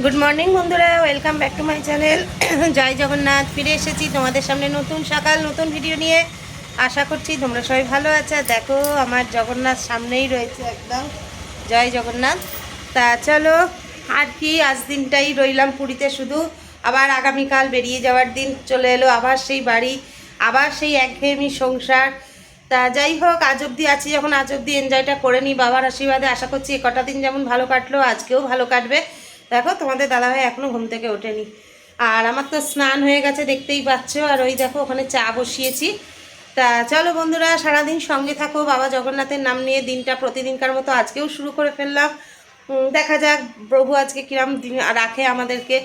Good morning বন্ধুরা। Welcome back to my channel জয় জগন্নাথ, ফিরে এসেছি তোমাদের সামনে নতুন সকাল, নতুন ভিডিও নিয়ে। আশা করছি তোমরা সবাই ভালো আছো। দেখো, আমার জগন্নাথ সামনেই রয়েছে একদম। জয় জগন্নাথ। তা চলো, আর কি, আজ দিনটাই রইলাম পুরীতে শুধু। আবার আগামীকাল বেরিয়ে যাওয়ার দিন চলে এলো, আবার সেই বাড়ি, আবার সেই একঘেয়েমি সংসার। তা যাই হোক, আজ অব্দি আছি যখন, আজ অব্দি এনজয়টা করে নিই বাবার আশীর্বাদে। আশা করছি কটা দিন যেমন ভালো কাটলো, আজকেও ভালো কাটবে। দেখো, তোমাদের দাদাভাই এখনও ঘুম থেকে ওঠেনি। আর আমার তো স্নান হয়ে গেছে, দেখতেই পাচ্ছ। আর ওই দেখো, ওখানে চা বসিয়েছি। তা চলো বন্ধুরা, সারাদিন সঙ্গে থাকো। বাবা জগন্নাথের নাম নিয়ে দিনটা প্রতিদিনকার মতো আজকেও শুরু করে ফেললাম। দেখা যাক, প্রভু আজকে কিরম দিন রাখে আমাদেরকে।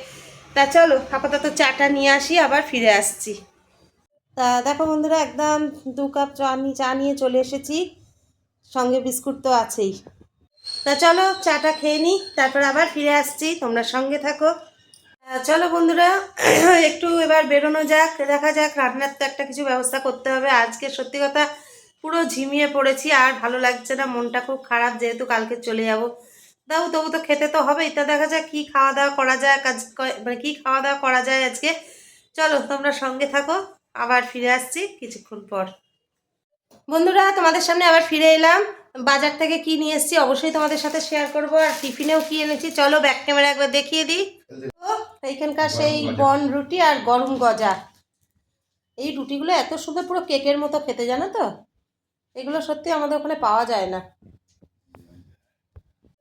তা চলো, আপাতত চাটা নিয়ে আসি, আবার ফিরে আসছি। তা দেখো বন্ধুরা, একদম দু কাপ চা চা নিয়ে চলে এসেছি। সঙ্গে বিস্কুট তো আছেই। তা চলো চাটা খেয়ে নিই তারপর আবার ফিরে আসছি, তোমরা সঙ্গে থাকো। চলো বন্ধুরা, একটু এবার বেরোনো যাক, দেখা যাক রান্নার তো একটা কিছু ব্যবস্থা করতে হবে। আজকে সত্যি কথা পুরো ঝিমিয়ে পড়েছি, আর ভালো লাগছে না, মনটা খুব খারাপ যেহেতু কালকে চলে যাব। দাও, তবু তো খেতে তো হবেই, তা দেখা যাক কী খাওয়া দাওয়া করা যায় কাজ মানে কী খাওয়া দাওয়া করা যায় আজকে। চলো, তোমরা সঙ্গে থাকো, আবার ফিরে আসছি কিছুক্ষণ পর। বন্ধুরা, তোমাদের সামনে আবার ফিরে এলাম। বাজার থেকে কি নিয়ে এসেছি অবশ্যই তোমাদের সাথে শেয়ার করব। আর টিফিনেও কি এনেছি? চলো ব্যাক ক্যামেরা একবার দেখিয়ে দিই। ও, এইখানকার সেই বন রুটি আর গরম গজা। এই রুটিগুলো এত সুন্দর পুরো কেকের মতো খেতে জানো তো? এগুলো সত্যি আমাদের ওখানে পাওয়া যায় না।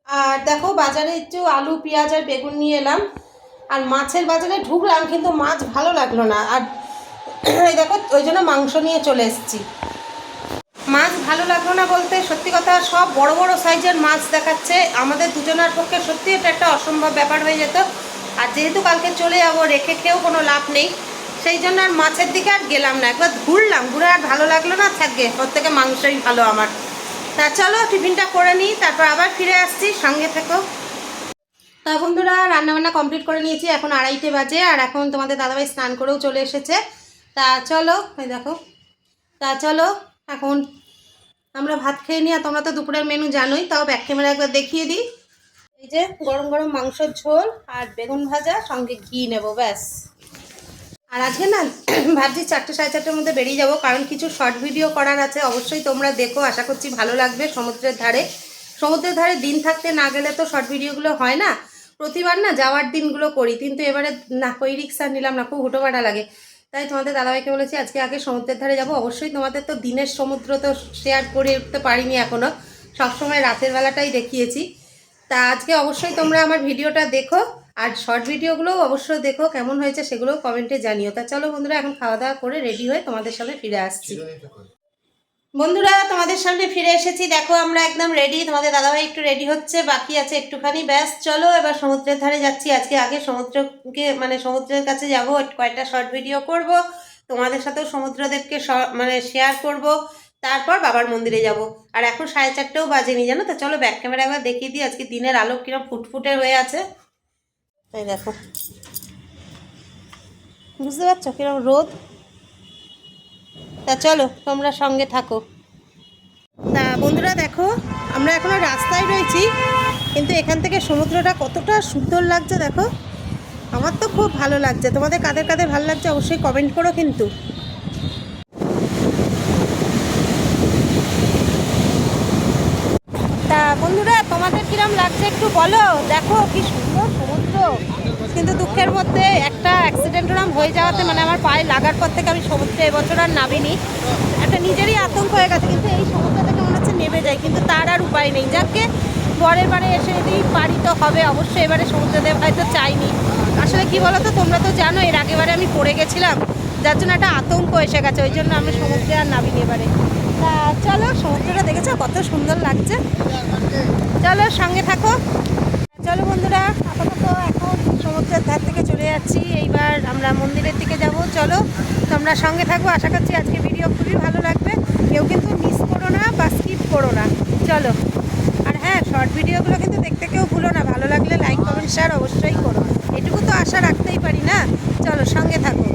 আর দেখো বাজারে একটু আলু পেঁয়াজ আর বেগুন নিয়ে এলাম। আর মাছের বাজারে ঢুকলাম কিন্তু মাছ ভালো লাগল না। আর এই দেখো ওই জন্য মাংস নিয়ে চলে এসেছি। মাছ ভালো লাগল না বলতে? সত্যি কথা, সব বড় বড় সাইজের মাছ দেখাচ্ছে। আমাদের দুজনের পক্ষে সত্যি এটা একটা অসম্ভব ব্যাপার হয়ে যেত। আর যেহেতু কালকে চলে যাব, রেখে খেয়েও কোনো লাভ নেই। সেই জন্য আর মাছের দিকে আর গেলাম না। একবার ঘুরলাম, ঘুরে আর ভালো লাগল না? থাকবে থেকে মাংসই ভালো আমার। তা চলো, টিফিনটা করে নিই, তারপর আবার ফিরে আসছি। সঙ্গে থেকো। তা বন্ধুরা, রান্নাবান্না কমপ্লিট করে নিয়েছি। এখন আড়াইটে বাজে, আর এখন তোমাদের দাদাভাই স্নান করেও চলে এসেছে। তা চলো দেখো। তা চলো, এখন আমরা ভাত খেয়ে নিই আর তোমরা তো দুপুরের মেনু জানোই, তাও ব্যাক ক্যামেরা একবার দেখিয়ে দিই। এই যে গরম গরম মাংসের ঝোল আর বেগুন ভাজা, সঙ্গে ঘি নেব, ব্যাস। আর আজকে না, ভাবছি চারটে সাড়ে চারটের মধ্যে বেরিয়ে যাব, কারণ কিছু শর্ট ভিডিও করার আছে, অবশ্যই তোমরা দেখো, আশা করছি ভালো লাগবে সমুদ্রের ধারে। সমুদ্রের ধারে দিন থাকতে না গেলে তো শর্ট ভিডিওগুলো হয় না। প্রতিবার না যাওয়ার দিনগুলো করি, কিন্তু এবারে না, কই রিক্সা নিলাম না, খুব হুটোপাটা লাগে। তাই তোমাদের দাদাভাইকে বলেছি, আজকে আগে সমুদ্রের ধারে যাব। অবশ্যই তোমাদের তো দিনের সমুদ্র তো শেয়ার করে উঠতে পারিনি এখনও সবসময় রাতের বেলাটাই দেখিয়েছি। তা আজকে অবশ্যই তোমরা আমার ভিডিওটা দেখো, আর শর্ট ভিডিওগুলোও অবশ্যই দেখো, কেমন হয়েছে সেগুলোও কমেন্টে জানিও। তা চলো বন্ধুরা, এখন খাওয়া দাওয়া করে রেডি হয়ে তোমাদের সাথে ফিরে আসছি। বন্ধুরা, তোমাদের সামনে ফিরে এসেছি। দেখো, আমরা একদম রেডি তোমাদের দাদাভাই একটু রেডি হচ্ছে, বাকি আছে একটুখানি। ব্যাস, চলো, এবার সমুদ্রের ধারে যাচ্ছি। আজকে আগে সমুদ্রকে মানে সমুদ্রের কাছে যাব। কয়েকটা শর্ট ভিডিও করব। তোমাদের সাথেও সমুদ্রদেবকে মানে শেয়ার করব। তারপর বাবার মন্দিরে যাব। আর এখন সাড়ে চারটেও বাজেনি, জানো তো? চলো ব্যাক ক্যামেরা একবার দেখিয়ে দিই আজকে দিনের আলো কিরম ফুটফুটে হয়ে আছে। তাই দেখো। বুঝতে পারছ কিরম রোদ? তা চলো তোমরা সঙ্গে থাকো। তা বন্ধুরা দেখো আমরা এখনও রাস্তায় রয়েছি কিন্তু এখান থেকে সমুদ্রটা কতটা সুন্দর লাগছে দেখো। আমার তো খুব ভালো লাগছে। তোমাদের কাদের কাদের ভালো লাগছে অবশ্যই কমেন্ট করো কিন্তু। তা বন্ধুরা তোমাদের কিরম লাগছে একটু বলো। দেখো কি সুন্দর সমুদ্র। কিন্তু দুঃখের মধ্যে একটা অ্যাক্সিডেন্ট ওরম হয়ে যাওয়াতে মানে আমার পায়ে লাগার পর থেকে আমি সমুদ্রে এবছর আর নামিনি। একটা নিজেরই আতঙ্ক হয়ে গেছে, কিন্তু এই সমুদ্র থেকে মনে হচ্ছে নেমে যায়, কিন্তু তার আর উপায় নেই। যাকে পরের বারে এসে যদি পারি তো হবে, অবশ্যই এবারে সমুদ্রদেব হয়তো চাইনি। আসলে কি বলো তো তোমরা তো জানো, এর আগেবারে আমি পড়ে গেছিলাম, যার জন্য একটা আতঙ্ক এসে গেছে, ওই জন্য আমি সমুদ্রে আর নামিনি এবারে। তা চলো, সমুদ্রটা দেখেছ, কত সুন্দর লাগছে। চলো, সঙ্গে থাকো। চলো বন্ধুরা, আপাতত সমুদ্রের ধার থেকে চলে যাচ্ছি। এইবার আমরা মন্দিরের দিকে যাব। চলো, তোমরা সঙ্গে থাকব আশা করছি আজকে ভিডিও খুবই ভালো লাগবে। কেউ কিন্তু মিস করো না বা স্কিপ করো না। চলো। আর হ্যাঁ শর্ট ভিডিওগুলো কিন্তু দেখতে কেউ ভুলো না। ভালো লাগলে লাইক কমেন্ট শেয়ার অবশ্যই করো। এটুকু তো আশা রাখতেই পারি না? চলো, সঙ্গে থাকো।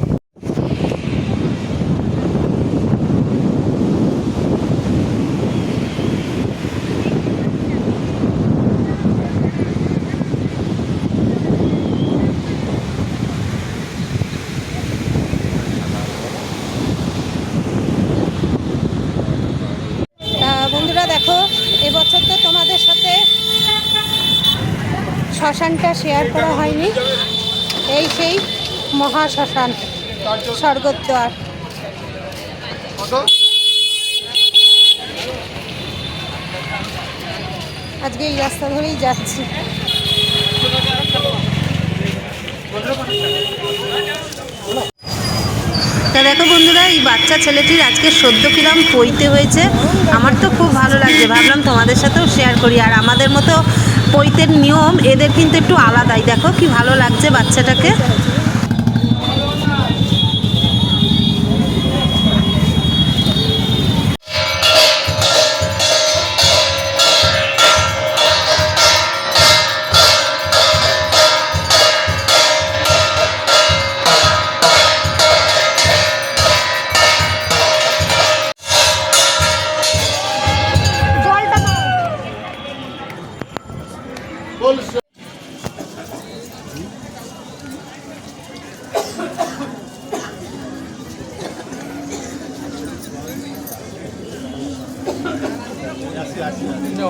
শ্মশানটা শেয়ার করা হয়নি। এই সেই মহা শ্মশান, স্বর্গদ্বার। আজকে এই রাস্তা ধরেই যাচ্ছি। তা দেখো বন্ধুরা, এই বাচ্চা ছেলেটির আজকে সদ্য কিরাম পইতে হয়েছে, আমার তো খুব ভালো লাগছে। ভাবলাম তোমাদের সাথেও শেয়ার করি, আর আমাদের মতো পৈতের নিয়ম এদের কিন্তু একটু আলাদাই। দেখো কি ভালো লাগছে বাচ্চাটাকে।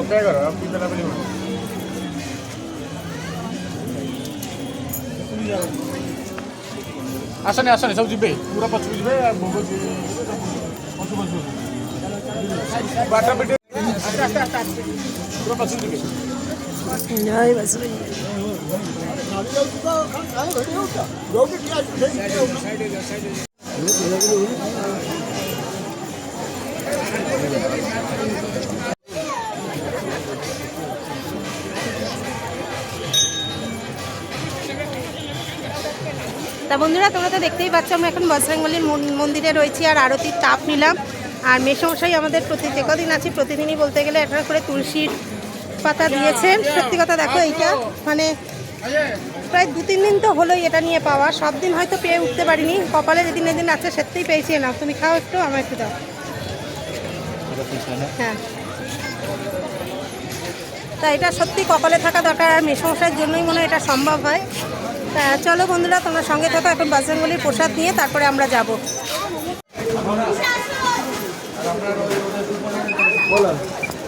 काय करा आपल्याला আসা নেই আসা নেই সব জিবে, পুরা পচু জিবে, আর ভোগ জিবে পচু পচু বাটা বেটে আস্তে তা বন্ধুরা, তোমরা তো দেখতেই পাচ্ছ, আমরা এখন বজরংবলীর মন- মন্দিরে রয়েছি আর আরতির তাপ নিলাম। আর মেসমশাই আমাদের প্রতি যে কদিন আছি, প্রতিদিনই বলতে গেলে একটা করে তুলসীর পাতা দিয়েছেন। সত্যি কথা দেখো এইটা মানে প্রায় দু, তিন দিন তো হলোই এটা নিয়ে পাওয়া। সব দিন হয়তো পেয়ে উঠতে পারিনি। কপালে যেদিন এদিন আছে, সত্যিই পেয়েছি না তুমি খাও একটু আমার একটু দাও। হ্যাঁ। তা এটা সত্যি কপালে থাকা দরকার, আর মেসমশাইয়ের জন্যই মনে হয় এটা সম্ভব হয়। তা চলো বন্ধুরা, তোমরা সঙ্গে থাকো, এখন বাজরঙ্গলির প্রসাদ নিয়ে তারপরে আমরা যাব।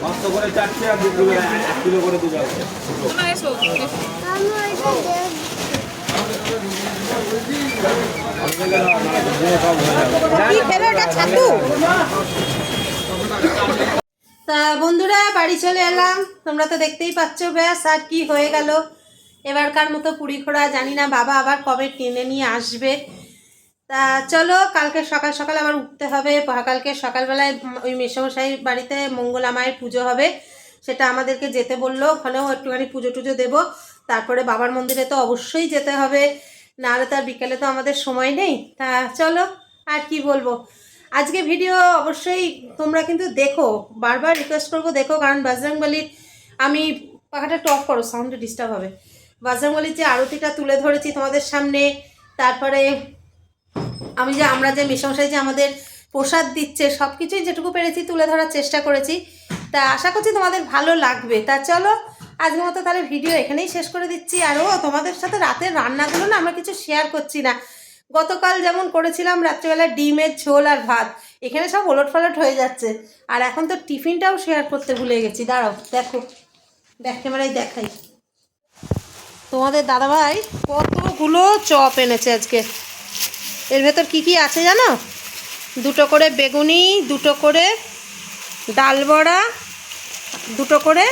পাঁচশো করে চারটে আর দুটো করে এক কিলো করে ছাতু? তা বন্ধুরা বাড়ি চলে এলাম। তোমরা তো দেখতেই পাচ্ছ ব্যাস আর কি হয়ে গেল। এবারকার মতো পুরী ঘোরা জানি না বাবা আবার কবে টেনে নিয়ে আসবে। তা চলো, কালকে সকাল সকাল আবার উঠতে হবে। কালকে সকালবেলায় ওই মেসমশাই বাড়িতে মঙ্গলা মায়ের পুজো হবে। সেটা আমাদেরকে যেতে বলল। ওখানেও একটুখানি পুজো টুজো দেবো। তারপরে বাবার মন্দিরে তো অবশ্যই যেতে হবে। নাহলে তো আর বিকেলে তো আমাদের সময় নেই। তা চলো, আর কি বলব? আজকে ভিডিও অবশ্যই তোমরা কিন্তু দেখো। বারবার রিকোয়েস্ট করব দেখো, কারণ বজরংবলির আমি পাখাটা টপ করো সাউন্ডে ডিস্টার্ব হবে। বজরংবলির যে আরতিটা তুলে ধরেছি তোমাদের সামনে, তারপরে আমি যে, আমরা যে মিশমশাই যে আমাদের প্রসাদ দিচ্ছে সব কিছুই যেটুকু পেরেছি তুলে ধরার চেষ্টা করেছি। তা আশা করছি তোমাদের ভালো লাগবে। তা চলো আজকের মতো তাহলে ভিডিও এখানেই শেষ করে দিচ্ছি। আর ও, তোমাদের সাথে রাতের রান্নাগুলো না আমরা কিছু শেয়ার করছি না। গতকাল যেমন করেছিলাম রাত্রিবেলা ডিমের ঝোল আর ভাত, এখানে সব ওলট পালট হয়ে যাচ্ছে। আর এখন তো টিফিনটাও শেয়ার করতে ভুলে গেছি। দাঁড়াও, দেখো, দেখ, ক্যামেরায় দেখাই। তোমাদের দাদাভাই কতগুলো চপ এনেছে আজকে। এর ভেতর কি কি আছে জানো? দুটো করে বেগুনি, দুটো করে ডাল বড়া, দুটো করে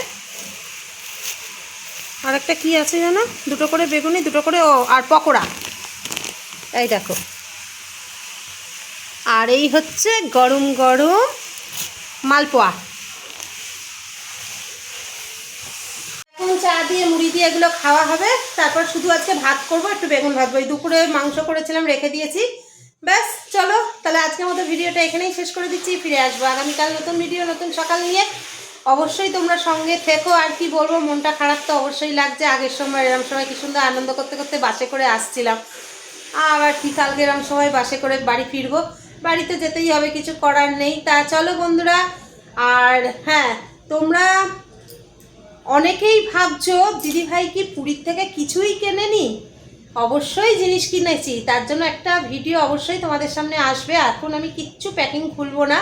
আর একটা কি আছে জানো? দুটো করে বেগুনি, দুটো করে ও, আর পকোড়া। এই দেখো। আর এই হচ্ছে গরম গরম মালপোয়া এখন চা দিয়ে, মুড়ি দিয়ে এগুলো খাওয়া হবে। তারপর শুধু আজকে ভাত করব, একটু বেগুন ভাজবো। এই দুপুরে মাংস করেছিলাম, রেখে দিয়েছি। ব্যাস, চলো, তাহলে আজকের মতো ভিডিওটা এখানেই শেষ করে দিচ্ছি। ফিরে আসব আগামীকাল নতুন ভিডিও, নতুন সকাল নিয়ে। অবশ্যই তোমরা সঙ্গে থেকো। আর কি বলব, মনটা খারাপ তো অবশ্যই লাগছে। আগের সময় এরম সময় কি সুন্দর আনন্দ করতে করতে বাসে করে আসছিলাম। আবার কি কালকে এরম সময় বাসে করে বাড়ি ফিরবো। বাড়িতে যেতেই হবে, কিছু করার নেই। তা চলো বন্ধুরা, আর হ্যাঁ তোমরা অনেকেই ভাবছ দিদিভাই কি পুরীর থেকে কিছুই কেনেনি? অবশ্যই জিনিস কিনেছি। তার জন্য একটা ভিডিও অবশ্যই তোমাদের সামনে আসবে। এখন আমি কিচ্ছু প্যাকিং খুলবো না।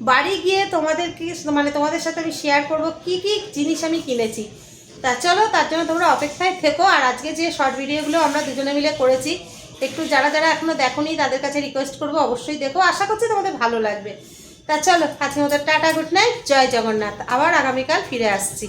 বাড়ি গিয়ে তোমাদেরকে মানে তোমাদের সাথে আমি শেয়ার করব কি কি জিনিস আমি কিনেছি। তা চলো, তার জন্য তোমরা অপেক্ষায় থেকো। আর আজকে যে শর্ট ভিডিওগুলো আমরা দুজনে মিলে করেছি, একটু যারা যারা এখনও দেখোনি, তাদের কাছে রিকোয়েস্ট করব, অবশ্যই দেখো। আশা করছি তোমাদের ভালো লাগবে। তা চলো আজকে মতো টাটা গুড নাইট জয় জগন্নাথ। আবার আগামীকাল ফিরে আসছি।